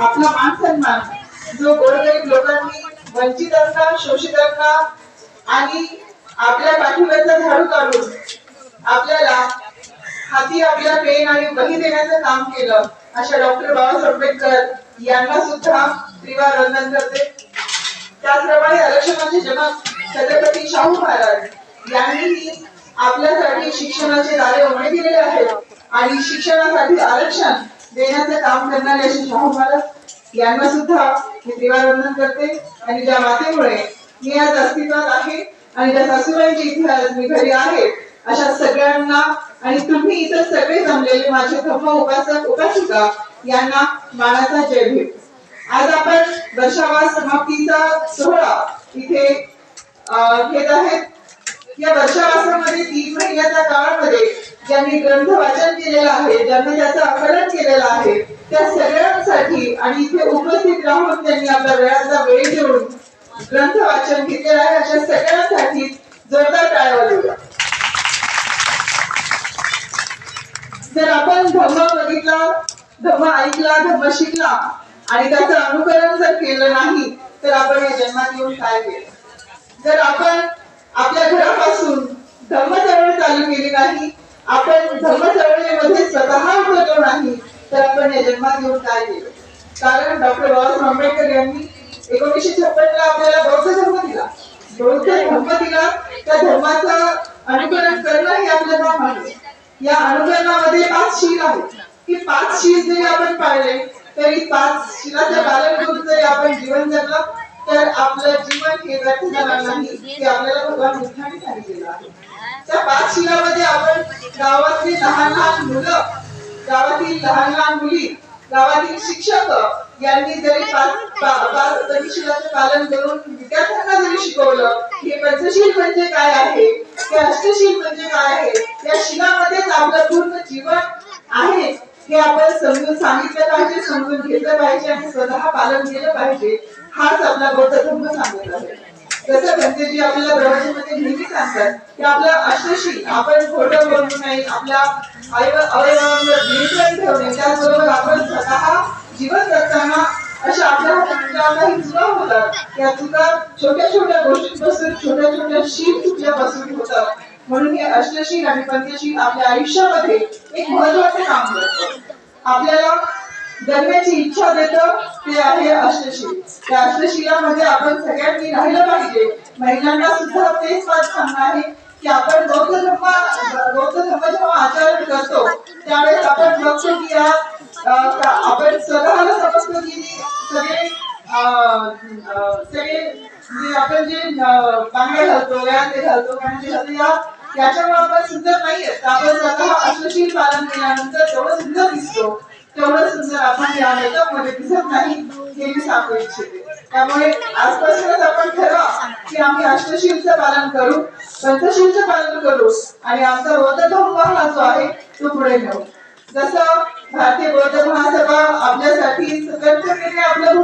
आपला मान सन्मान जो गोरगरीब लोकांनी वंचितांना शोषितांना आणि आपल्या पाठीवरचा झाडू काढून आपल्याला हाती आपल्या पेन आणि वही देण्याचं काम केलं अशा डॉक्टर बाबासाहेब आंबेडकर यांना सुद्धा त्रिवार वंदन करते. त्याचप्रमाणे आरक्षणाचे जनक छत्रपती शाहू महाराज यांनीही आपल्यासाठी शिक्षणाचे दारे उघडे केलेले आहेत आणि शिक्षणासाठी आरक्षण देण्याचं काम करणारे असे शाहू महाराज यांना सुद्धा मी त्रिवार करते. आणि ज्या मातेमुळे मी आज अस्तित्वात आहे आणि ज्या सासूबाईंची इथे आज मी घरी आहे अशा सगळ्यांना आणि तुम्ही इतर सगळे जमलेले माझे धम्म उपासक उपासिका यांना मानाचा जय भेट. आज आपण वर्षावा समाप्तीचा सोहळा इथे घेत आहेत. या वर्षावासामध्ये तीन महिन्याच्या काळामध्ये ज्यांनी ग्रंथ वाचन केलेलं आहे ज्यांनी त्याचं आकलन केलेलं आहे त्या सगळ्यांसाठी आणि इथे उपस्थित राहून त्यांनी आपल्या वेळाचा वेळ घेऊन ग्रंथ वाचन घेतलेलं आहे अशा सगळ्यांसाठी जोरदार टाळ्या देऊया जर आपण धम्म बघितला धम्म ऐकला धम्म शिकला आणि त्याचं अनुकरण जर केलं नाही तर आपण या जन्मात येऊन काय केलं? जर आपण आपल्या घरापासून धम्म चळवळ चालू केली नाही आपण धर्म चळवळीमध्ये स्वतः उतरलो नाही तर आपण या जन्मात येऊन काय केलं? कारण डॉक्टर बाबासाहेब आंबेडकर यांनी एकोणीसशे छप्पन ला आपल्याला बौद्ध धर्म दिला. बौद्ध धर्म दिला त्या धर्माचं अनुकरण करणं हे आपलं काम आहे. या अनुकरणामध्ये पाच शील आहेत. की पाच शील जरी आपण पाळले तरी पाच शिलाचं पालन करून जरी आपण जीवन जगलं तर आपलं जीवन हे व्यर्थ जाणार नाही. हे आपल्याला भगवान बुद्धाने सांगितलेलं आहे. त्या पाच शिलामध्ये आपण गावातली लहान लहान मुलं गावातील लहान लहान मुली गावातील शिक्षक यांनी जरी पाच पालन करून विद्यार्थ्यांना जरी शिकवलं हे पंचशील म्हणजे काय आहे? हे अष्टशील म्हणजे काय आहे? या शिलामध्येच आपलं पूर्ण जीवन आहे. हे आपण समजून सांगितलं पाहिजे समजून घेतलं पाहिजे आणि स्वतः पालन केलं पाहिजे हाच आपला बौद्ध धर्म सांगत आहे. जसं भंतेजी आपल्याला प्रवचनामध्ये नेहमी सांगतात की आपलं अष्टशील आपण खोटं बोलू नये आपल्या अवयवांवर नियंत्रण ठेवणे त्याचबरोबर आपण स्वतः जीवन जगताना अशा आपल्या हातात काही चुका होतात. त्या चुका छोट्या छोट्या गोष्टींपासून छोट्या छोट्या शीत चुकल्यापासून होतात. म्हणून हे अष्टशील आणि पंचशील आपल्या आयुष्यामध्ये एक महत्वाचं काम करत. आपल्याला जगण्याची इच्छा देत ते आहे अष्टशील त्या अष्टशिलामध्ये आपण सगळ्यांनी राहिलं पाहिजे. महिलांना सुद्धा तेच बात सांगणं आहे की आपण बौद्ध धर्म बौद्ध धर्म जेव्हा आचरण करतो त्यावेळेस आपण बघतो की या आपण स्वतःला समजतो की सगळे सगळे आपण जे अं, बांगड्या घालतो ते घालतो या याच्यामुळे आपण सुंदर नाही तर आपण स्वतः अष्टशील पालन केल्यानंतर तेवढं सुंदर दिसतो तेवढं सुंदर आपण या मेकअपमध्ये दिसत नाही हे मी सांगू इच्छिते. त्यामुळे आजपासूनच आपण ठरवा की आम्ही अष्टशीलचं पालन करू पंचशीलचं पालन करू आणि आमचा बौद्ध धर्म हा जो आहे तो पुढे नेऊ. जसं भारतीय बौद्ध महासभा आपल्यासाठी सतर्कतेने आपलं